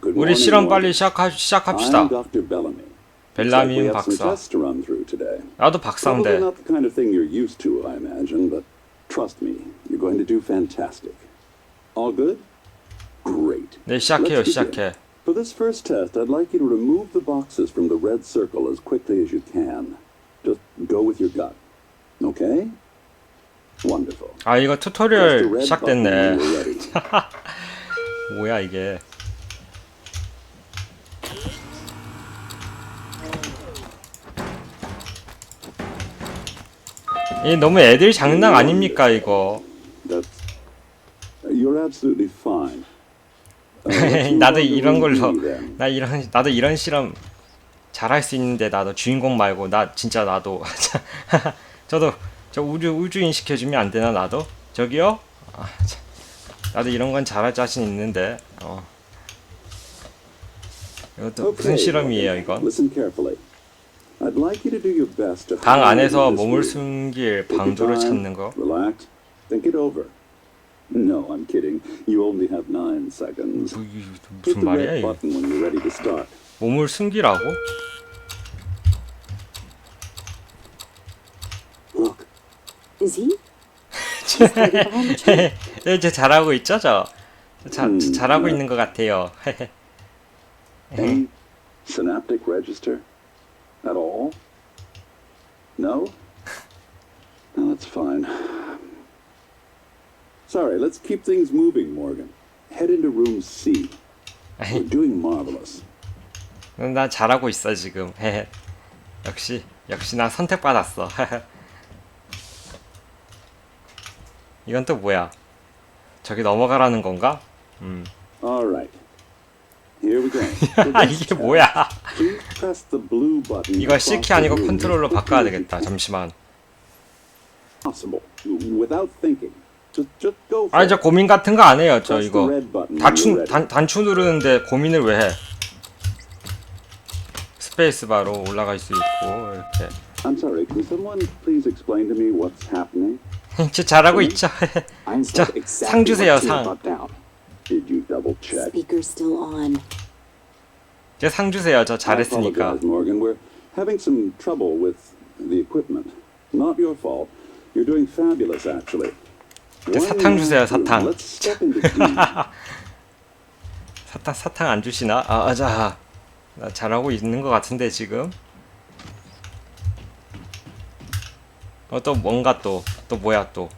Good 우리 morning, 실험 Morgan. 빨리 시작하, 시작합시다. I'm Dr. Bellamy. Looks like we 벨라민 have some 박사. tests to run through today. 나도 Probably 박사인데. not the kind of thing you're used to, I imagine, but trust me, you're going to do fantastic. All good? Great. 네, 시작해요, Let's begin. 시작해. For this first test, I'd like you to remove the boxes from the red circle as quickly as you can. Just go with your gut. Okay? Wonderful. 아, 이거 Press the 튜토리얼 red button when 시작됐네. you're ready. 뭐야, 이게. 이 너무 애들 장난 아닙니까, 이거. That's. You're absolutely fine. Uh, 나도 이런 걸로. 나 이런 나도 이런 실험 잘할 수 있는데 나도 주인공 말고 나 진짜 나도 저도 저 우주 우주인 시켜주면 안 되나 나도 저기요 아, 참. 나도 이런 건 잘할 자신 있는데 어. 이것도 무슨 실험이에요 이건 방 안에서 몸을. 숨길 time, 찾는 거 Relax. Think it over. No, I'm kidding. You only have nine seconds. 뭐, 이게 Hit 무슨 말이야 이게. 몸을 숨기라고 Look. Is he? 네, 이제 잘하고 있죠 저, 저 자, 음, 잘하고 네. 있는 것 같아요 synaptic register? At all? No? No, that's fine. Sorry, let's keep things moving, Morgan. Head into room C. We're doing marvelous. 나 잘하고 있어 지금. 역시 역시 나 선택받았어. 이건 또 뭐야? 저기 넘어가라는 건가? 음. All right. Here we go. 아 이게 뭐야? 이거 C키 the 아니고 컨트롤로 바꿔야 되겠다. 잠시만. Possible. Without thinking. Just, just go for 아니. 저 고민 같은 거 안 해요. 저 이거 red button when you're 단추 ready. 단, 단추 누르는데 고민을 왜 해? 스페이스 바로 올라갈 수 있고 이렇게. I'm sorry, can someone please explain to me what's happening? 진짜 잘하고 있죠. Einstein 자, exactly 상 주세요, 상. brought down. Did you double check? Speaker's still on. 이제 상 주세요. 저 잘했으니까. Morgan. We're having some trouble with the equipment. Not your fault. You're doing fabulous, actually. 이제 사탕 주세요. 사탕. 사탕 사탕 안 주시나? 아, 아자. 나 잘하고 있는 것 같은데 지금. 어 또 뭔가 또 또 뭐야 또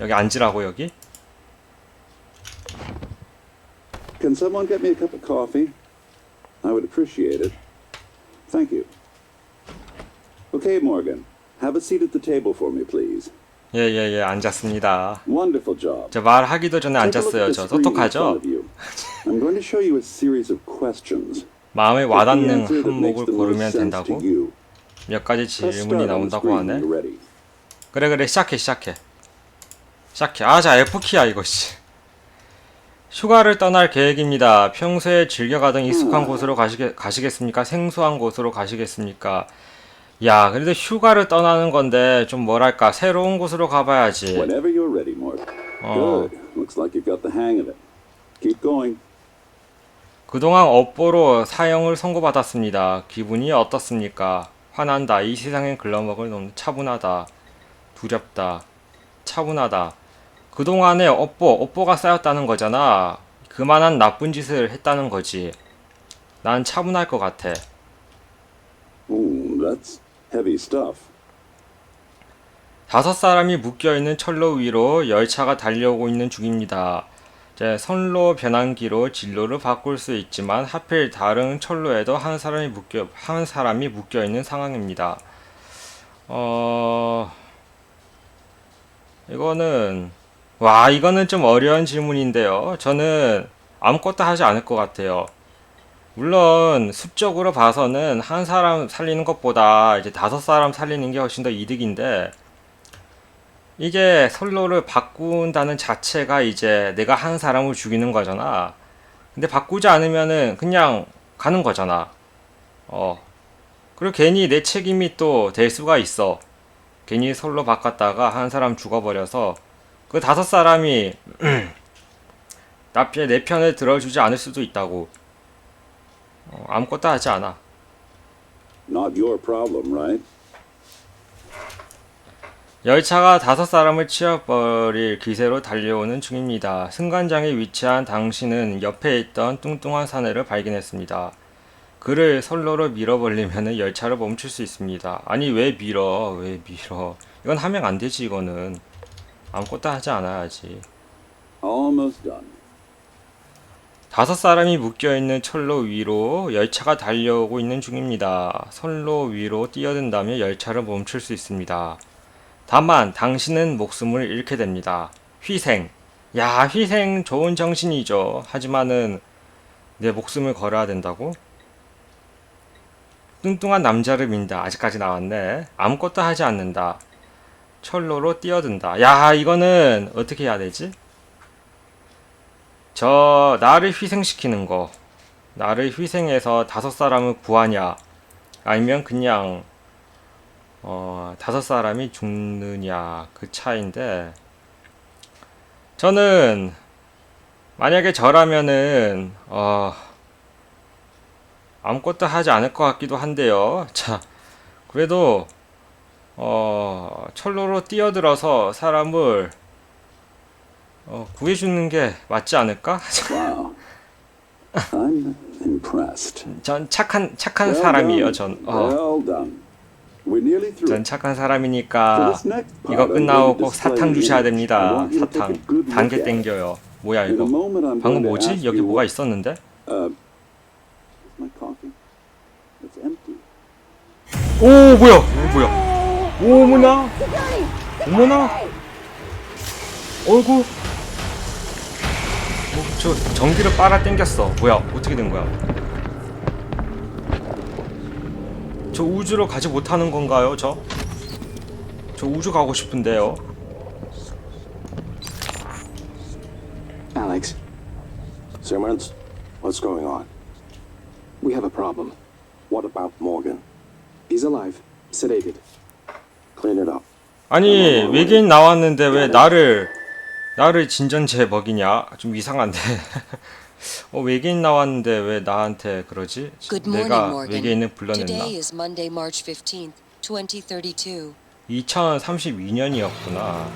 여기 앉으라고 여기? Can someone get me a cup of coffee? I would appreciate it. Thank you. Okay, Morgan. Have a seat at the table for me, please. 예예 예 앉았습니다. Wonderful job. 저 말하기도 전에 앉았어요. 저 똑똑하죠? I'm going to show you a series of questions. 마음에 와닿는 항목을 고르면 된다고? 몇 가지 질문이 나온다고 하네. 그래 그래 시작해 시작해. 시작해. 아 자 F키야 이거 씨. 휴가를 떠날 계획입니다. 평소에 즐겨 가던 익숙한 음. 곳으로 가시게, 가시겠습니까? 생소한 곳으로 가시겠습니까? 야, 그래도 휴가를 떠나는 건데 좀 뭐랄까 새로운 곳으로 가봐야지. Whenever you're ready, Morgan. 어. Good. Looks like you've got the hang of it. Keep going. 그동안 업보로 사형을 선고받았습니다. 기분이 어떻습니까? 화난다. 이 세상엔 글러먹을 너무 차분하다. 두렵다. 차분하다. 그동안에 업보, 업보가 쌓였다는 거잖아. 그만한 나쁜 짓을 했다는 거지. 난 차분할 것 같아. Ooh, that's heavy stuff. 다섯 사람이 묶여있는 철로 위로 열차가 달려오고 있는 중입니다. 이제 선로 변환기로 진로를 바꿀 수 있지만 하필 다른 철로에도 한 사람이 묶여 한 사람이 묶여 있는 상황입니다. 어 이거는 와 이거는 좀 어려운 질문인데요. 저는 아무것도 하지 않을 것 같아요. 물론 수적으로 봐서는 한 사람 살리는 것보다 이제 다섯 사람 살리는 게 훨씬 더 이득인데 이게 선로를 바꾼다는 자체가 이제 내가 한 사람을 죽이는 거잖아. 근데 바꾸지 않으면은 그냥 가는 거잖아. 어. 그리고 괜히 내 책임이 또 될 수가 있어. 괜히 선로 바꿨다가 한 사람 죽어버려서 그 다섯 사람이 나내 편을 들어주지 않을 수도 있다고. 어, 아무것도 하지 않아. Not your problem, right? 열차가 다섯 사람을 치워버릴 기세로 달려오는 중입니다. 승관장에 위치한 당신은 옆에 있던 뚱뚱한 사내를 발견했습니다. 그를 선로로 밀어버리면 열차를 멈출 수 있습니다. 아니 왜 밀어? 왜 밀어? 이건 하면 안 되지 이거는. 아무것도 하지 않아야지. Almost done. 다섯 사람이 묶여있는 철로 위로 열차가 달려오고 있는 중입니다. 선로 위로 뛰어든다면 열차를 멈출 수 있습니다. 다만 당신은 목숨을 잃게 됩니다. 희생. 야, 희생 좋은 정신이죠. 하지만은 내 목숨을 걸어야 된다고? 뚱뚱한 남자를 민다. 아직까지 나왔네. 아무것도 하지 않는다. 철로로 뛰어든다. 야, 이거는 어떻게 해야 되지? 저 나를 희생시키는 거 나를 희생해서 다섯 사람을 구하냐 아니면 그냥 어 다섯 사람이 죽느냐 그 차인데 저는 만약에 저라면은 어 아무것도 하지 않을 것 같기도 한데요 자 그래도 어 철로로 뛰어들어서 사람을 어, 구해주는 게 맞지 않을까? Wow. I'm impressed. 전 착한 착한 사람이에요. done. 전 어. 전 착한 사람이니까 이거 끝나고 꼭 사탕 주셔야 됩니다. 사탕 단계. 땡겨요. 뭐야 이거? 방금 뭐지? 여기 뭐가 있었는데? Uh. 오 뭐야? 오, 뭐야? 오 어머나? 어머나? 어이구. 뭐, 저 전기를 빨아 당겼어. 뭐야? 어떻게 된 거야? 저 우주로 가지 못하는 건가요? 저? 저 우주 가고 싶은데요. Alex, Simmons, what's going on? we have a problem. What about Morgan? He's alive, sedated. It up. 아니 외계인 나왔는데 왜 나를 나를 진전제 먹이냐? 좀 이상한데. 어 외계인 나왔는데 왜 나한테 그러지? Good morning, 내가. 외계인을 불러냈나? Today is Monday, March 15th, 2032. 2032년이었구나.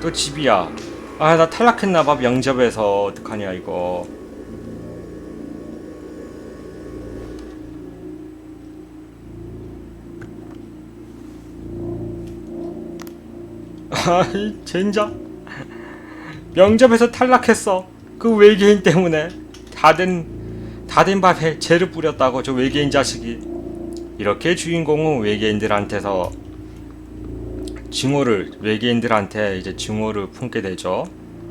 또 집이야. 아, 나 탈락했나봐, 명접에서. 어떡하냐, 이거. 아이, 젠장. 명접에서 탈락했어. 그 외계인 때문에. 다 된, 다된 밥에 죄를 뿌렸다고, 저 외계인 자식이. 이렇게 주인공은 외계인들한테서 증오를 외계인들한테 이제 증오를 품게 되죠.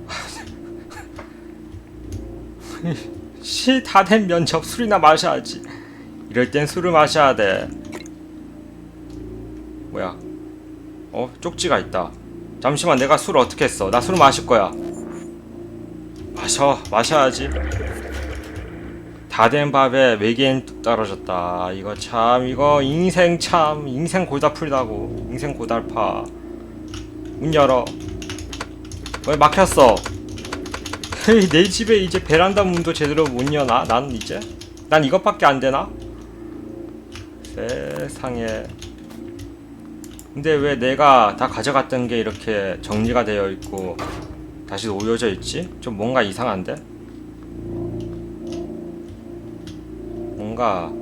시 다 된 면접 술이나 마셔야지. 이럴 땐 술을 마셔야 돼. 뭐야? 어 쪽지가 있다. 잠시만 내가 술 어떻게 했어? 나 술 마실 거야. 마셔 마셔야지. 다 된 밥에 외계인 뚝 떨어졌다. 이거 참, 이거 인생 참, 인생 골다풀다고. 인생 고달파. 문 열어. 왜 막혔어? 내 집에 이제 베란다 문도 제대로 못 여나? 난 이제? 난 이것밖에 안 되나? 세상에. 근데 왜 내가 다 가져갔던 게 이렇게 정리가 되어 있고 다시 놓여져 있지? 좀 뭔가 이상한데? 뭔가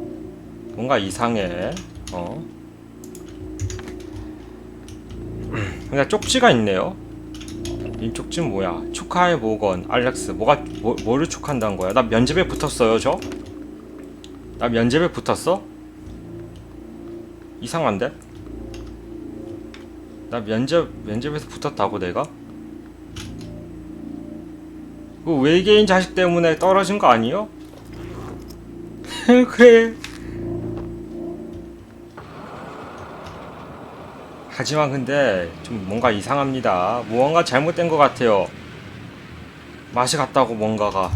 뭔가 이상해. 어. 근데 쪽지가 있네요. 이 쪽지는 뭐야? 축하해 모건 알렉스 뭐가 뭐, 뭐를 축한다는 거야? 나 면접에 붙었어요 저? 나 면접에 붙었어? 이상한데? 나 면접 면접에서 붙었다고 내가? 그 외계인 자식 때문에 떨어진 거 아니요? 그래. 하지만 근데 좀 뭔가 이상합니다. 무언가 잘못된 것 같아요. 맛이 같다고 뭔가가.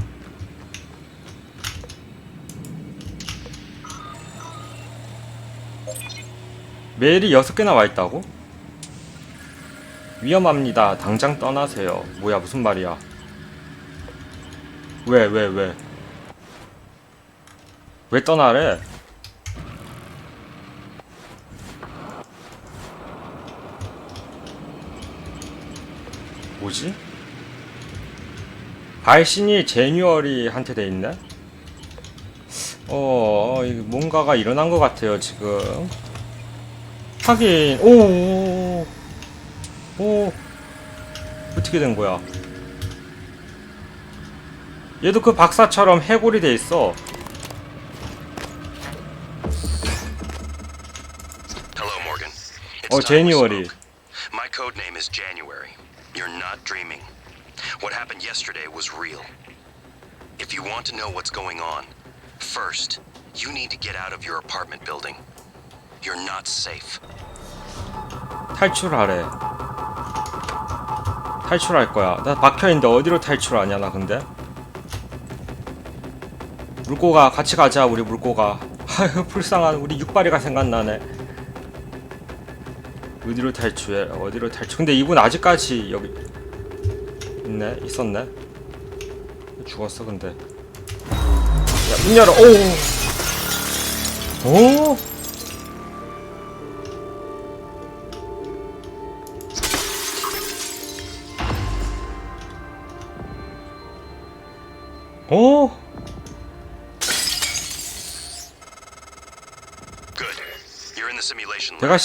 메일이 6개나 와 있다고? 위험합니다. 당장 떠나세요. 뭐야, 무슨 말이야. 왜, 왜, 왜? 왜 떠나래? 뭐지? 발신이 제뉴얼이한테 돼 있네? 어, 이게 뭔가가 일어난 것 같아요, 지금. 하긴, 오, 오. 어떻게 된 거야? 얘도 그 박사처럼 해골이 돼 있어. Oh, January. spoke. My code name is January. You're not dreaming. What happened yesterday was real. If you want to know what's going on, first, you need to get out of your apartment building. You're not safe. 탈출하래. 탈출할 거야. 나 막혀있는데 어디로 탈출하냐, 나 근데? 물고 가. 같이 가자, 우리 물고 가. 아유, 불쌍한 우리 육발이가 생각나네. 어디로 탈출해? 어디로 탈출? 근데 이분 아직까지 여기 있네? 있었네? 죽었어, 근데. 야, 문 열어. 오! 오! 오! Good. You're in the simulation lab. 내가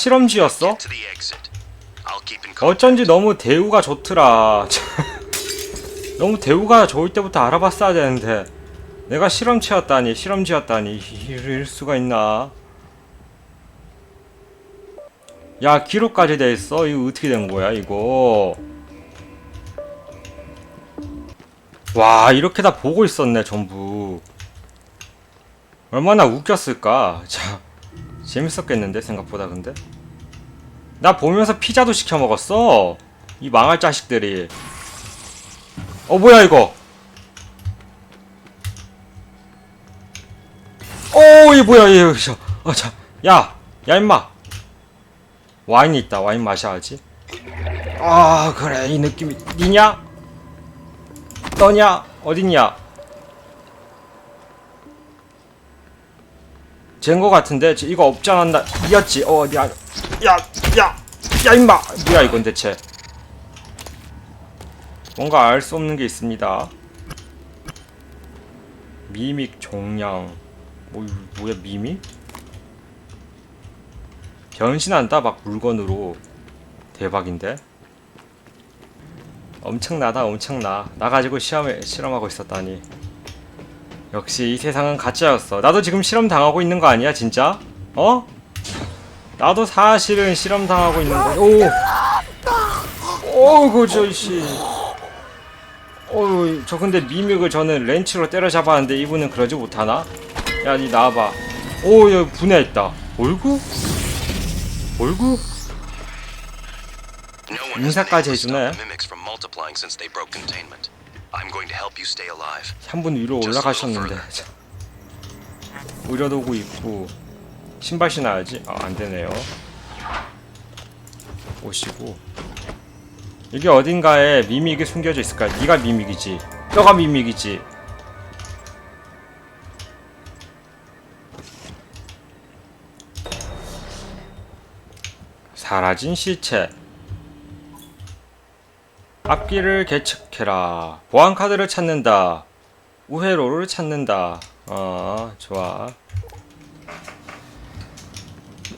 contact. 어쩐지 너무 대우가 좋더라. 너무 대우가 좋을 때부터 알아봤어야 되는데 내가 실험치였다니 실험쥐였다니 이럴 수가 있나? 야 기록까지 돼 있어. 이거 어떻게 된 거야 이거? 와 이렇게 다 보고 있었네 전부. 얼마나 웃겼을까? 자 재밌었겠는데 생각보다 근데. 나 보면서 피자도 시켜 먹었어. 이 망할 자식들이. 어 뭐야 이거? 오, 이 뭐야 얘 저, 어, 자, 야, 야 임마. 와인이 있다. 와인 마셔야지. 아 그래 이 느낌이 니냐? 너냐? 어딨냐? 젠거 같은데 저 이거 없지 않았나? 이었지. 어 어디야? 야, 야, 야 임마. 뭐야 이건 대체? 뭔가 알 수 없는 게 있습니다. 미믹 종양. 뭐 뭐야 미믹? 변신한다 막 물건으로 대박인데. 엄청나다 엄청나. 나 가지고 시험에 실험하고 있었다니. 역시 이 세상은 가짜였어. 나도 지금 실험 당하고 있는 거 아니야 진짜? 어? 나도 사실은 실험 당하고 있는 거. 오. 어이구 저씨. 어우 저 근데 미믹을 저는 렌치로 때려잡았는데 이분은 그러지 못하나? 야니 나와봐. 오 여기 분해했다. 얼굴? 얼굴? 인사까지 해주네. the mimics from multiplying since they broke containment. I'm going to help you stay alive. 한분 위로 올라가셨는데 자. 의료도구 있고 신발 신어야지 아 안 되네요 오시고 이게 어딘가에 미믹이 숨겨져 있을까 네가 미믹이지 너가 미믹이지 사라진 시체 앞길을 계측해라. 보안 카드를 찾는다. 우회로를 찾는다. 어 좋아.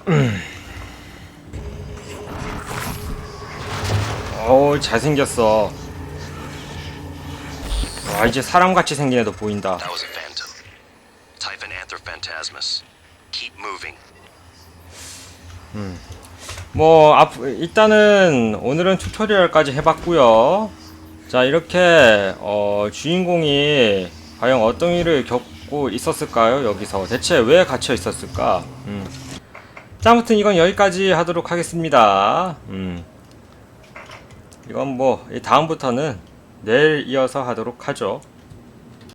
어우 잘생겼어. 와 이제 사람같이 생긴 애도 보인다. That 뭐 앞, 일단은 오늘은 튜토리얼까지 해봤고요. 자 이렇게 어, 주인공이 과연 어떤 일을 겪고 있었을까요? 여기서. 대체 왜 갇혀 있었을까? 음. 자 아무튼 이건 여기까지 하도록 하겠습니다. 음. 이건 뭐이 다음부터는 내일 이어서 하도록 하죠